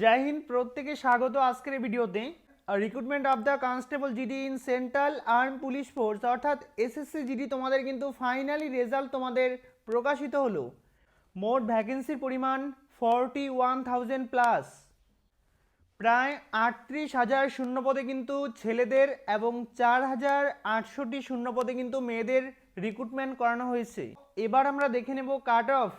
জয় হিন্দ, প্রত্যেকে স্বাগত আজকের ভিডিওতে। Recruitment of the constable GD in central arm police force অর্থাৎ এসএসসি জিডি তোমাদের কিন্তু ফাইনালি রেজাল্ট তোমাদের প্রকাশিত হলো। মোট ভ্যাকেন্সির পরিমাণ ফর্টি ওয়ান থাউজেন্ড প্লাস প্রায় আটত্রিশ হাজার শূন্যপদে কিন্তু ছেলেদের এবং চার হাজার আটষট্টি শূন্যপদে কিন্তু মেয়েদের রিক্রুটমেন্ট করানো হয়েছে। এবার আমরা দেখে নেব কাট অফ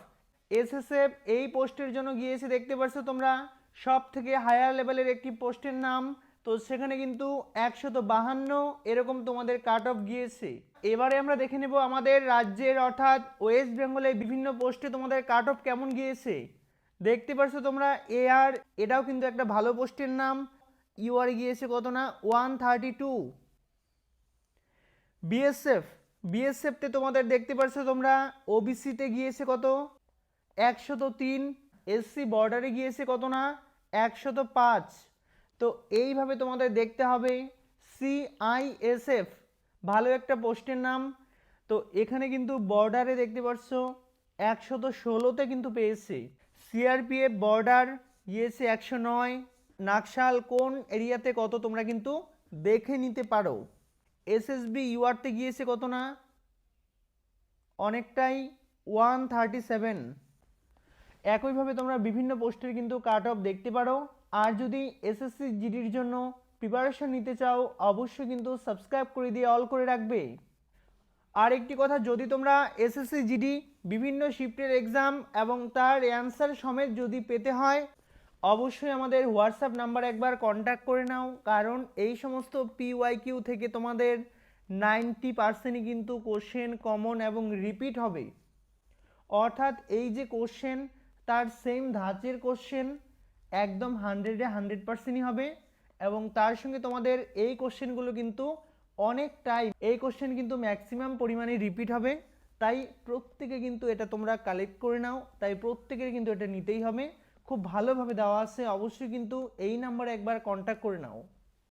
এসএসএফ এই পোস্টের জন্য গিয়েছে, দেখতে পাচ্ছ তোমরা? সব থেকে হায়ার লেভেলের একটি পোস্টের নাম। তো সেখানে কিন্তু একশত বাহান্ন এরকম তোমাদের কাট অফ গিয়েছে। এবারে আমরা দেখে নেব আমাদের রাজ্যের অর্থাৎ ওয়েস্ট বেঙ্গলের বিভিন্ন পোস্টে তোমাদের কাট অফ কেমন গিয়েছে। দেখতে পাচ্ছ তোমরা এআর এটাও কিন্তু একটা ভালো পোস্টের নাম। ইউআর গিয়েছে কত না? ওয়ান থার্টি টু বিএসএফ বিএসএফতে তোমাদের দেখতে পাচ্ছ তোমরা ওবিসিতে গিয়েছে কত? একশত তিন। এসসি বর্ডারে গিয়েছে কত না? একশত পাঁচ। তো এইভাবে তোমাদের দেখতে হবে। সিআইএসএফ ভালো একটা পোস্টের নাম। তো এখানে কিন্তু বর্ডারে দেখতে পাচ্ছ একশত ষোলোতে কিন্তু পেয়েছে। সিআরপিএফ বর্ডার গিয়েছে একশো নয়। নাকশাল কোন এরিয়াতে কত তোমরা কিন্তু দেখে নিতে পারো। এসএসবি ইউআরতে গিয়েছে কত না? অনেকটাই ওয়ান থার্টি সেভেন একইভাবে তোমরা বিভিন্ন পোস্টের কিন্তু কাট অফ দেখতে পারো। আর যদি এসএসসি জিডির জন্য প্রিপারেশন নিতে চাও, অবশ্যই কিন্তু সাবস্ক্রাইব করে দিয়ে অল করে রাখবে। আর একটি কথা, যদি তোমরা এসএসসি জিডি বিভিন্ন শিফটের এক্সাম এবং তার অ্যান্সার সমেত যদি পেতে হয়, অবশ্যই আমাদের হোয়াটসঅ্যাপ নাম্বার একবার কন্ট্যাক্ট করে নাও। কারণ এই সমস্ত পিওয়াই কিউ থেকে তোমাদের নাইনটি পার্সেন্টই কিন্তু কোশ্চেন কমন এবং রিপিট হবে। অর্থাৎ এই যে কোশ্চেন তার সেম ধাঁচের কোশ্চেন একদম হান্ড্রেডে হান্ড্রেড পার্সেন্টই হবে এবং তার সঙ্গে তোমাদের এই কোশ্চেনগুলো কিন্তু অনেক টাইম এই কোশ্চেন কিন্তু ম্যাক্সিমাম পরিমাণে রিপিট হবে। তাই প্রত্যেকে কিন্তু এটা তোমরা কালেক্ট করে নাও, তাই প্রত্যেকের কিন্তু এটা নিতেই হবে। খুব ভালোভাবে দেওয়া আছে, অবশ্যই কিন্তু এই নাম্বারে একবার কন্ট্যাক্ট করে নাও।